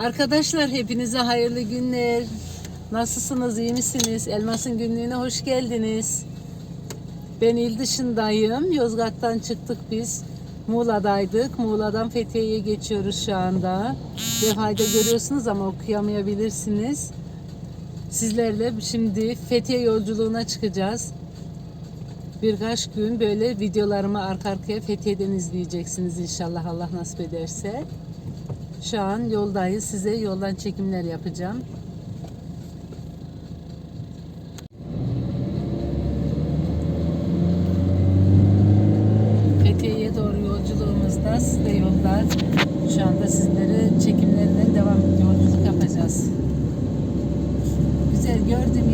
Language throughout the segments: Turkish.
Arkadaşlar hepinize hayırlı günler. Nasılsınız, iyi misiniz? Elmas'ın günlüğüne hoş geldiniz. Ben il dışındayım. Yozgat'tan çıktık biz. Muğla'daydık. Muğla'dan Fethiye'ye geçiyoruz şu anda. Levhayda görüyorsunuz ama okuyamayabilirsiniz. Sizlerle şimdi Fethiye yolculuğuna çıkacağız. Birkaç gün böyle videolarımı arka arkaya Fethiye'den izleyeceksiniz inşallah Allah nasip ederse. Şu an yoldayız. Size yoldan çekimler yapacağım. Fethiye'ye doğru yolculuğumuzda siz de yolda şu anda sizlere çekimlerden devam yolculuk yapacağız. Güzel gördüğüm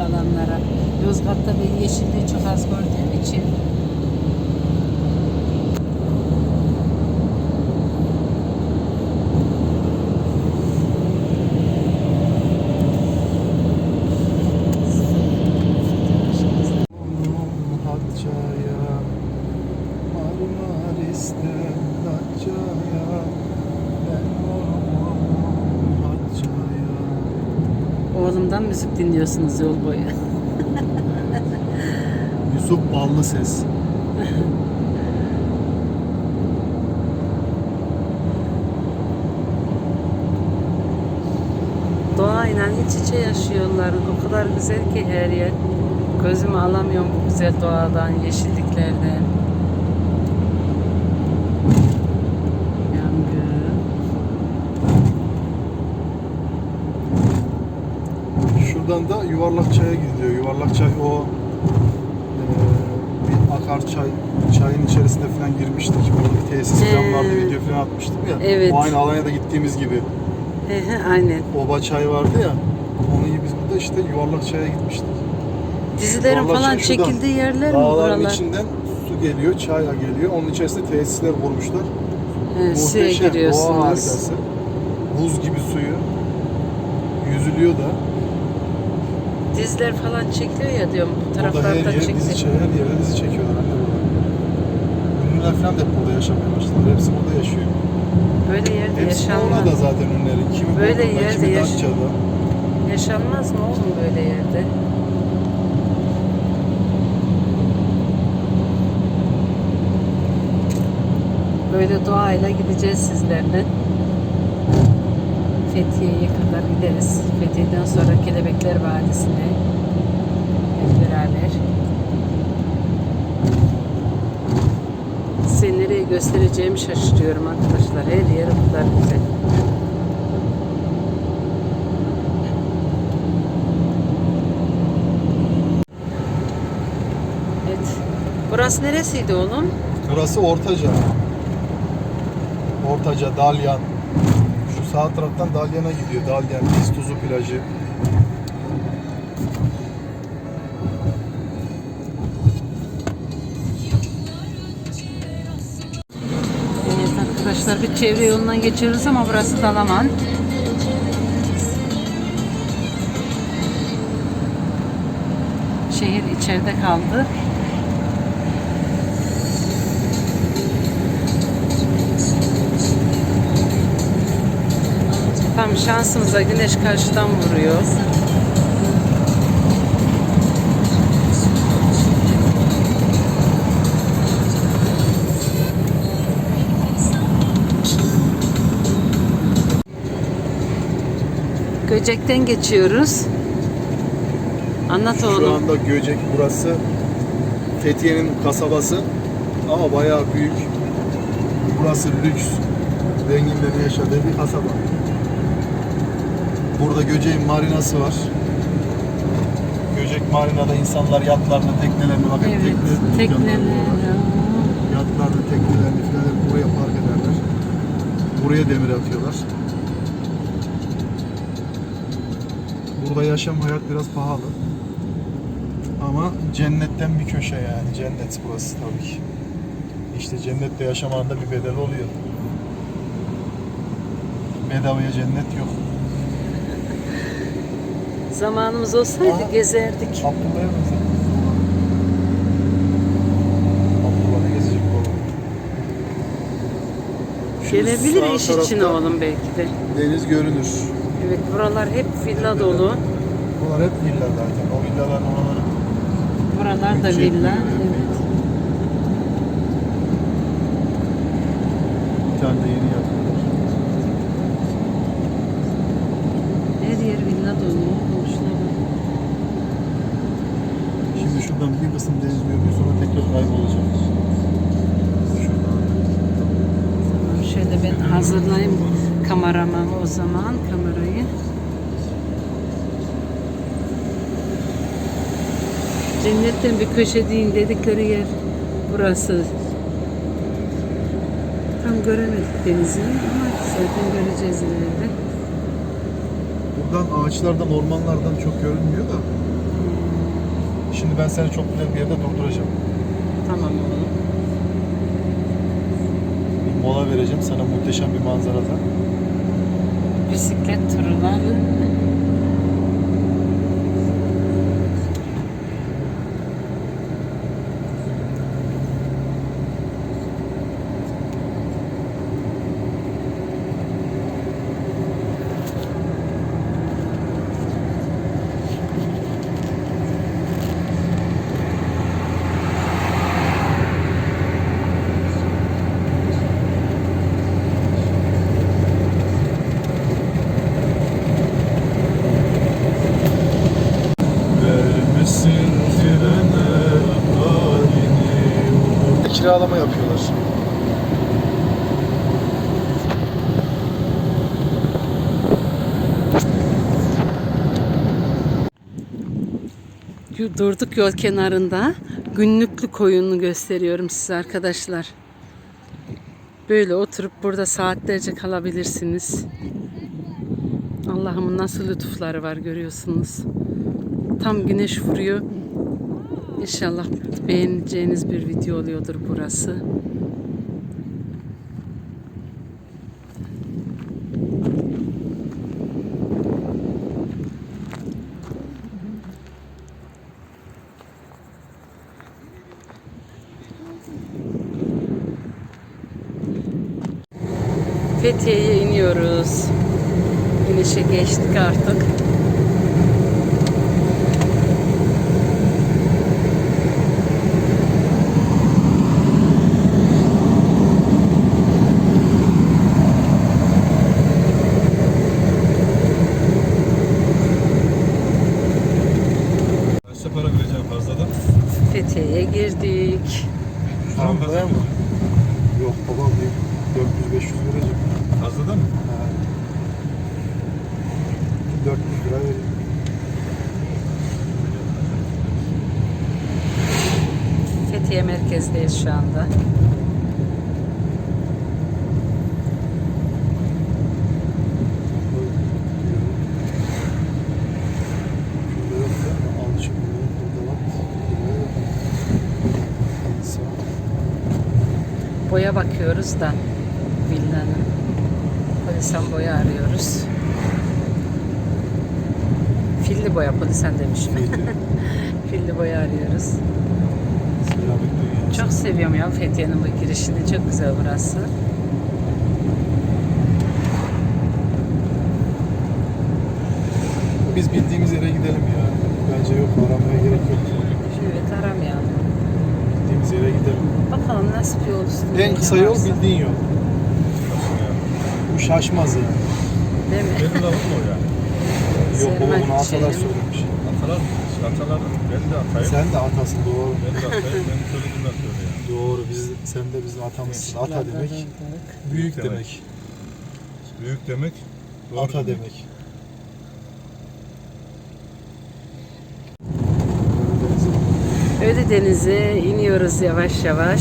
yeşil alanlara. Yozgat'ta ben yeşilliği çok az gördüğüm için. Müzik dinliyorsunuz yol boyu. Yusuf Ballı Ses Doğayla iç içe yaşıyorlar. O kadar güzel ki her yer. Gözümü alamıyorum bu güzel doğadan, yeşilliklerden. Şuradan da Yuvarlakçay'a gidiliyor. Yuvarlakçay o eee, bir akar çay çayın içerisinde falan girmiştik. Orada bir tesis falan He. vardı. Video falan atmıştım ya. Evet. O aynı Alanya'da gittiğimiz gibi. He he, aynen. Oba çay vardı ya. Onu iyi biz burada işte Yuvarlakçay'a gitmiştik. Dizilerin Yuvarlakçay falan şuradan. çekildiği yerler mi buralar? içinden su geliyor, çay geliyor. Onun içerisinde tesisler kurmuşlar. He, suya Muhteşem, doğa harikası. Buz gibi suyu. Yüzülüyor da. Diziler falan çekiliyor ya diyorum bu Burada her taraflarda yer dizi, çekiliyor. çek- her yerde dizi çekiyorlar. Anne burada. Ünlüler falan da hep burada yaşamaya başladılar. Hepsi burada yaşıyor. Böyle yerde Hepsi yaşanmaz. orada zaten ünlülerin. Kimi Böyle Bodrum'da, yerde kimi yaş- Datça'da. Yaşanmaz mı oğlum böyle yerde? Böyle doğayla gideceğiz sizlerle. Fethiye'ye kadar gideriz. Fethiye'den sonra Kelebekler Vadisi'ne hep beraber. Size nereye göstereceğimi şaşırıyorum arkadaşlar. Her yer o kadar güzel. Evet. Burası neresiydi oğlum? Burası Ortaca. Ortaca, Dalyan. Sağ taraftan Dalyan'a gidiyor. Dalyan, İztuzu plajı. Evet arkadaşlar bir çevre yolundan geçiyoruz ama burası Dalaman. Şehir içeride kaldı. Tam şansımıza güneş karşıdan vuruyor. Göcek'ten geçiyoruz. Anlat Şu oğlum. anda Göcek burası Fethiye'nin kasabası ama bayağı büyük. Burası lüks. Zenginlerin yaşadığı bir kasaba. Burada Göcek'in marinası var. Göcek marinada insanlar yatlarını, teknelerini bakın Evet, tekne tekneler. dükkanları var. Yatlarını, teknelerini falan buraya park ederler. Buraya demir atıyorlar. Burada yaşam hayat biraz pahalı. Ama cennetten bir köşe yani. Cennet burası tabii ki. İşte cennette yaşamanın da bir bedeli oluyor. Bedavaya cennet yok. Zamanımız olsaydı Aha. gezerdik. Abdullah'a benziyor. Abdullah ne gezecek bu Gelebilir iş için oğlum belki de. Deniz görünür. Evet buralar hep villa dolu. Bunlar hep villa zaten. O villaların oraları Buralar da Yüksek villa. bir- Evet. bir tane de yeni yapıyorlar. Her yer villa dolu. Şuna bak. Şimdi şuradan bir kısım deniz görünüyor sonra tekrar kaybolacak. Şöyle ben hazırlayayım kameramı o zaman kamerayı. Cennetten bir köşe deyin dedikleri yer burası. Tam göremedik denizini ama zaten göreceğiz ileride. Buradan ağaçlardan, ormanlardan çok görünmüyor da. Şimdi ben seni çok güzel bir yerde durduracağım. Tamam oğlum. Bir mola vereceğim sana muhteşem bir manzarada. Bisiklet turuna. Kiralama yapıyorlar. Durduk yol kenarında günlüklü koyunu gösteriyorum size arkadaşlar. Böyle oturup burada saatlerce kalabilirsiniz. Allah'ımın nasıl lütufları var görüyorsunuz. Tam güneş vuruyor. İnşallah beğeneceğiniz bir video oluyordur burası. Fethiye'ye iniyoruz. Güneşe geçtik artık. Kaçta para vereceğim fazladan? Fethiye'ye girdik. Tamam buraya mı? Yok babam bir 400-500 verecek. Fazladan mı? Ha. 400 lira vereyim. Fethiye merkezdeyiz şu anda. Şurada yok değil mi? Alçı burada, burada var. Buraya yok. İnsan. Boya bakıyoruz da villanın. Polisen boya arıyoruz. Filli boya polisen demişim. Filli boya arıyoruz. Çok seviyorum ya Fethiye'nin bu girişini. Çok güzel burası. Biz bildiğimiz yere gidelim ya. Bence yok aramaya gerek yok. Evet aramayalım. Bildiğimiz yere gidelim. Bakalım nasıl bir yol üstünde. En kısa yol varsa. bildiğin yol. Bu şaşmaz yani. Değil mi? Benim lafım o ya. Yok Sevmek bunu atalar için. söylemiş. Atalar mı? Atalar ben de atayım. Sen de atasın doğru. Ben de atayım. Benim söylediğimden söyle ya. Doğru biz sen de bizim atamızsın. Ata demek büyük demek. demek. Büyük demek. doğru Ata demek. Ölüdeniz'e iniyoruz yavaş yavaş.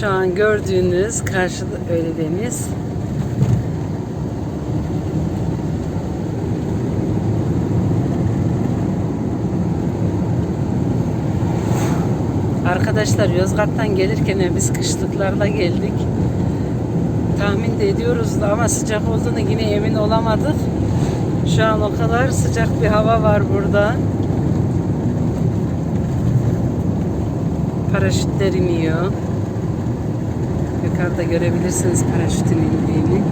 Şu an gördüğünüz karşıda Ölüdeniz. Arkadaşlar Yozgat'tan gelirken biz kışlıklarla geldik. Tahmin de ediyoruz da ama sıcak olduğunu yine emin olamadık. Şu an o kadar sıcak bir hava var burada. Paraşütler iniyor. Yukarıda görebilirsiniz paraşütün indiğini.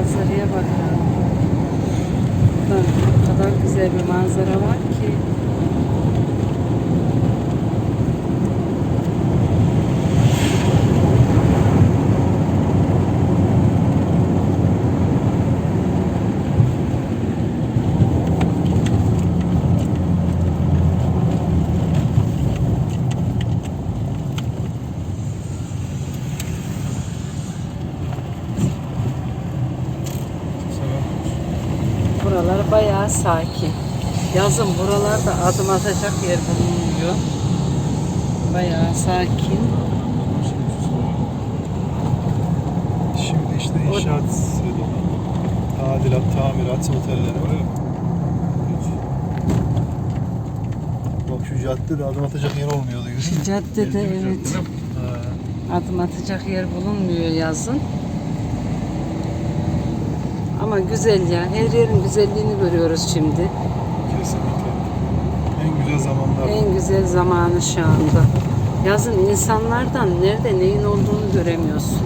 Manzaraya bakın. O kadar güzel bir manzara var ki. Buralar bayağı sakin. Yazın buralarda adım atacak yer bulunmuyor. Bayağı sakin. Şimdi işte inşaat, tadilat, tamirat, otelleri. Bak şu caddede adım atacak yer olmuyordu. Şu caddede evet adım atacak yer bulunmuyor yazın. Ama güzel ya. Her yerin güzelliğini görüyoruz şimdi. kesinlikle. En güzel zamanlar. En güzel zamanı şu anda. Yazın insanlardan nerede neyin olduğunu göremiyorsun.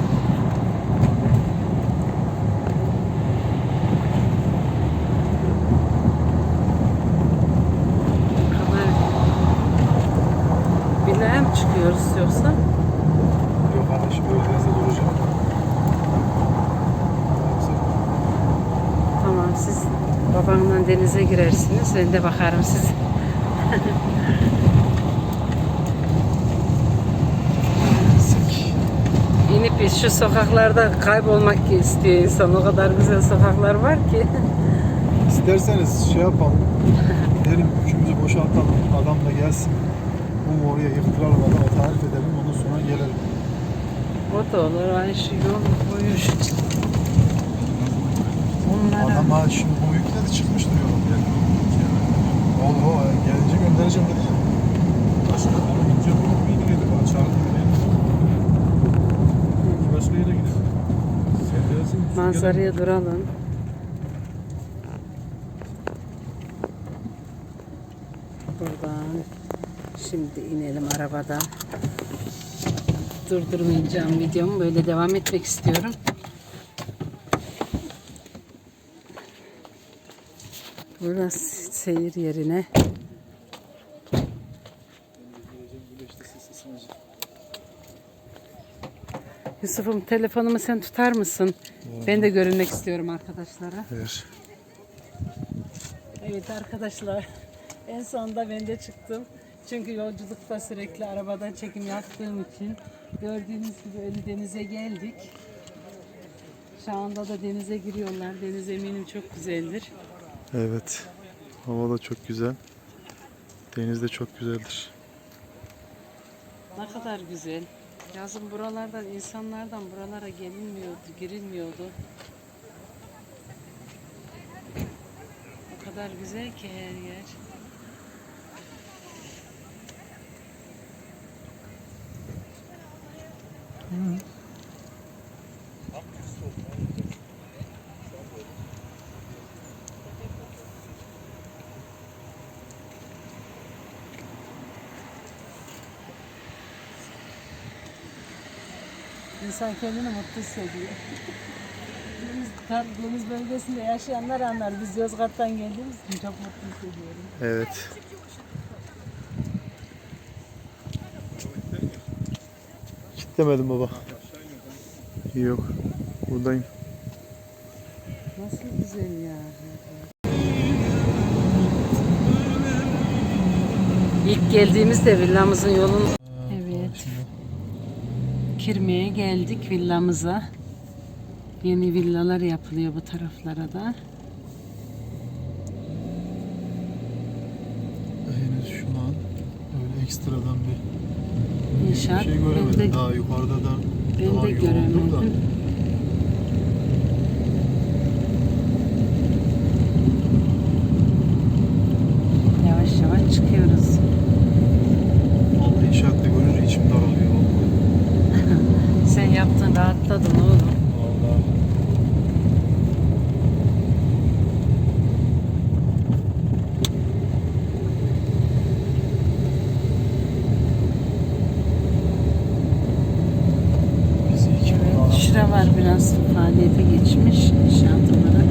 Villaya mı çıkıyoruz yoksa? Yok kardeşim böyle biraz da duracağım. Tamam siz babamla denize girersiniz. Ben de bakarım size. İnip şu sokaklarda kaybolmak istiyor insan. O kadar güzel sokaklar var ki. İsterseniz şey yapalım. Gidelim yükümüzü boşaltalım. Adam da gelsin. Bu oraya yıktıralım adama tarif edelim. Ondan sonra gelelim. O da olur. Ay şu yol boyu şu Onlara Adam ha şimdi bu yükledi çıkmıştır yolun. Oğlum o gelince göndereceğim dedi. Başka ince bulup bir gidelim. Gidelim. Başka yere gidelim. Manzaraya duralım. Buradan şimdi inelim arabadan. Durdurmayacağım videomu. Böyle devam etmek istiyorum. Burası seyir yerine. Yusuf'um telefonumu sen tutar mısın? Ben de görünmek istiyorum arkadaşlara. Ver. Evet arkadaşlar en sonunda ben de çıktım. Çünkü yolculukta sürekli arabadan çekim yaptığım için gördüğünüz gibi Ölüdeniz'e geldik. Şu anda da denize giriyorlar. Deniz eminim çok güzeldir. Evet. Hava da çok güzel. Deniz de çok güzeldir. Ne kadar güzel. Yazın buralardan insanlardan buralara gelinmiyordu, girilmiyordu. O kadar güzel ki her yer. İnsan kendini mutlu hissediyor. deniz, bölgesinde yaşayanlar anlar. Biz Yozgat'tan geldiğimiz için çok mutlu hissediyorum. Evet. Kitlemedim baba. Yok. Buradayım. Nasıl güzel ya. İlk geldiğimizde villamızın yolun Evet. Kirme'ye geldik villamıza. Yeni villalar yapılıyor bu taraflara da. Henüz şu an öyle ekstradan bir İnşaat. şey ben göremedim. de, Daha yukarıda da ben daha de yoğundur göremedim. da. Yavaş yavaş çıkıyoruz. Vallahi inşaatta görünce içim daralıyor. vallahi. Sen yaptın rahatladın oğlum. Vallahi. Bizi iki gün Evet, şura var biraz faaliyete geçmiş inşaat olarak.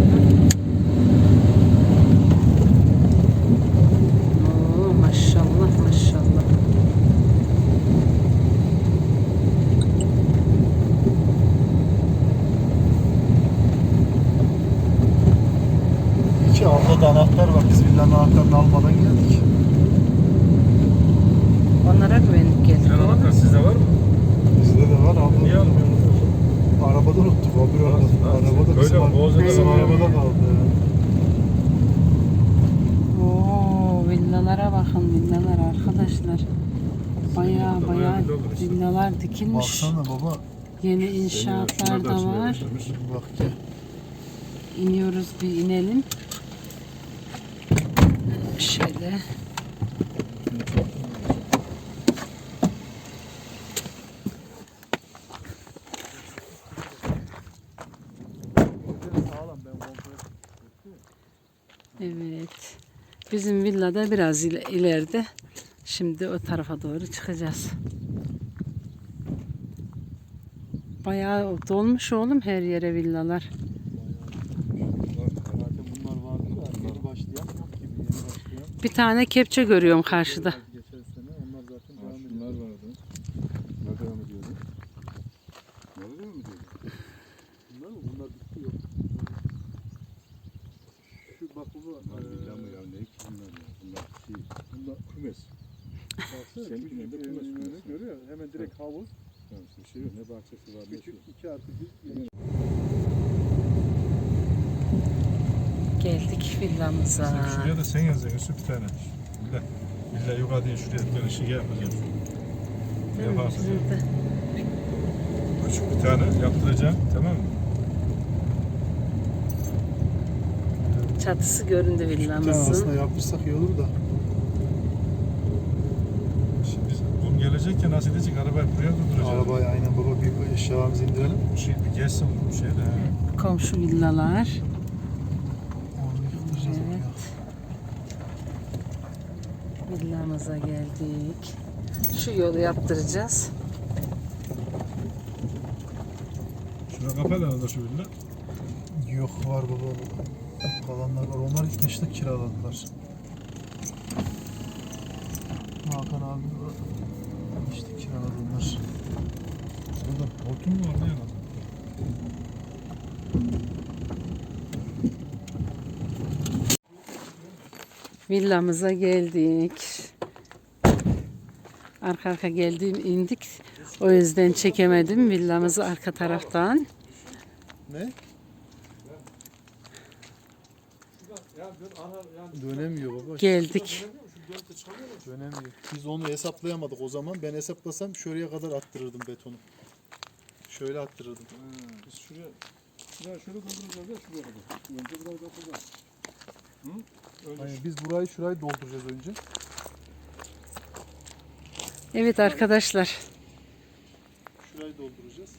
Oo, maşallah maşallah. İki avda da anahtar var. Biz villanın anahtarını almadan geldik. Onlara güvenip geldik. Sen oğlum. anahtar sizde var mı? Bizde de var. Abla. Niye almıyorsunuz? Arabada unuttuk. O bir arabada. Nasıl? Arabada Öyle bizim, mi? Boğaz'da bizim da- arabada kaldı. Oo, villalara bakın villalar arkadaşlar. Baya Burada baya bayağı villalar dikilmiş. Baksana baba. Yeni inşaatlar da var. Bak gel. İniyoruz bir inelim. Şöyle. Evet. Bizim villada biraz ile- ileride. Şimdi o tarafa doğru çıkacağız. Bayağı dolmuş oğlum her yere villalar. Bir tane kepçe görüyorum karşıda. Görüyor musun? Hemen direkt havuz. İşte bir şey yok. Ne bahçesi var, ne Küçük şey. 2 artı 1. Geldik villamıza. Sen şuraya da sen yazacaksın Yusuf bir tane. Villa. Villa yukarı değil şuraya bir tane şey yapacağım. Mi? Yaparsın. Küçük bir tane yaptıracağım tamam mı? Çatısı göründü Bir tane villamızın. aslında yaptırsak iyi olur da. Şimdi biz kum gelecek ya nasıl edecek? Arabayı buraya durduracağız. Arabayı aynen baba bir eşyalarımızı indirelim. Bu şey bir geçsin bu şeyde. ha. Komşu villalar. Evet. Villamıza geldik. Şu yolu yaptıracağız. Şuna kapalı arada şu villa. Yok var baba. Kalanlar var. Onlar kışlık kiraladılar. Hakan abi onlar. Burada hortum mu var ne yana? Villamıza geldik. Arka arka geldim indik. O yüzden çekemedim villamızı arka taraftan. Ne? Dönemiyor baba. Geldik. Dönemiyor. Biz onu hesaplayamadık o zaman. Ben hesaplasam şuraya kadar attırırdım betonu. Şöyle attırırdım. Biz şuraya şuraya şöyle dolduracağız ya şuraya kadar. Önce biraz dolduracağız. Hı? Öyle Hayır, biz burayı şurayı dolduracağız önce. Evet arkadaşlar. Şurayı dolduracağız.